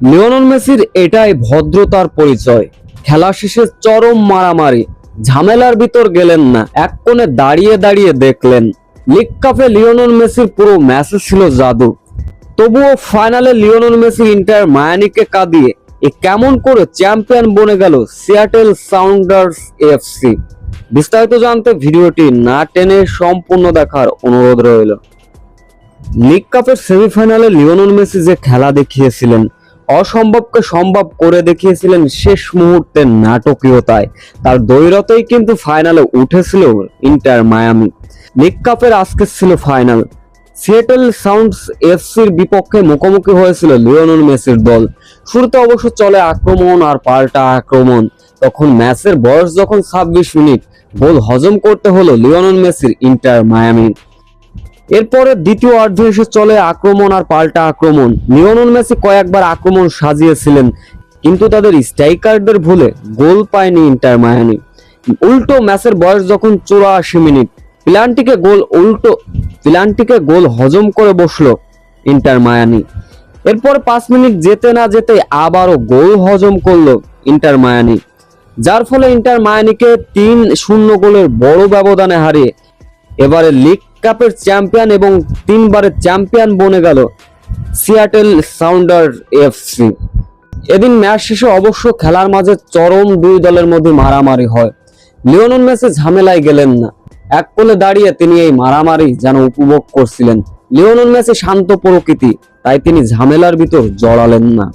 Lionel মেসির এটাই ভদ্রতার পরিচয়। খেলা শেষে চরম মারামারি, ঝামেলার ভিতর গেলেন না, এক কোণে দাঁড়িয়ে দাঁড়িয়ে দেখলেন। লিগ কাপে লিওনেল মেসির পুরো ম্যাচে ছিল জাদু। তবুও ফাইনালে লিওনেল মেসি ইন্টার মায়ানিকে কাঁদিয়ে এ কেমন করে চ্যাম্পিয়ন বনে গেল সিয়াটেল সাউন্ডার্স এফসি বিস্তারিত জানতে ভিডিওটি না টেনে সম্পূর্ণ দেখার অনুরোধ রইল। লিগ কাপের সেমিফাইনালে লিওনেল মেসি যে খেলা দেখিয়েছিলেন অসম্ভবকে সম্ভব করে দেখিয়েছিলেন শেষ মুহূর্তের নাটকীয়তায়। তার দৈরতেই কিন্তু ফাইনালে উঠেছিল ইন্টার মায়ামি। লিগ কাপের আজকে ছিল ফাইনাল। সিয়েটেল সাউন্ডস এফসির বিপক্ষে মুখোমুখি হয়েছিল লিওনেল মেসির দল। শুরুতে অবশ্য চলে আক্রমণ আর পাল্টা আক্রমণ। তখন ম্যাচের বয়স যখন ছাব্বিশ মিনিট, গোল হজম করতে হলো লিওনেল মেসির ইন্টার মায়ামি। এরপরে দ্বিতীয় অর্ধে এসে চলে আক্রমণ আর পাল্টা আক্রমণ। লিওনেল মেসি কয়েকবার আক্রমণ সাজিয়েছিলেন, কিন্তু তাদের স্ট্রাইকারদের ভুলে গোল পায়নি ইন্টার মায়ামি। উল্টো ম্যাচের বয়স যখন চুরাশি মিনিট, প্লান্টিকে গোল উল্টো, প্লান্টিকে গোল হজম করে বসল ইন্টার মায়ানি এরপর পাঁচ মিনিট যেতে না যেতে আবারও গোল হজম করল ইন্টার মায়ানি যার ফলে ইন্টার মায়ানিকে তিন শূন্য গোলের বড় ব্যবধানে হারিয়ে এবারে লিগ কাপের চ্যাম্পিয়ন এবং তিনবারের চ্যাম্পিয়ন বনে গেল সিয়াটেল সাউন্ডার এফসি। এদিন ম্যাচ শেষে অবশ্য খেলার মাঝে চরম দুই দলের মধ্যে মারামারি হয়। লিওনেল মেসি ঝামেলায় গেলেন না। এক কোলে দাঁড়িয়ে তিনি এই মারামারি যেন উপভোগ করছিলেন। লিওনেল মেসি শান্ত প্রকৃতি, তাই তিনি ঝামেলার ভিতর জড়ালেন না।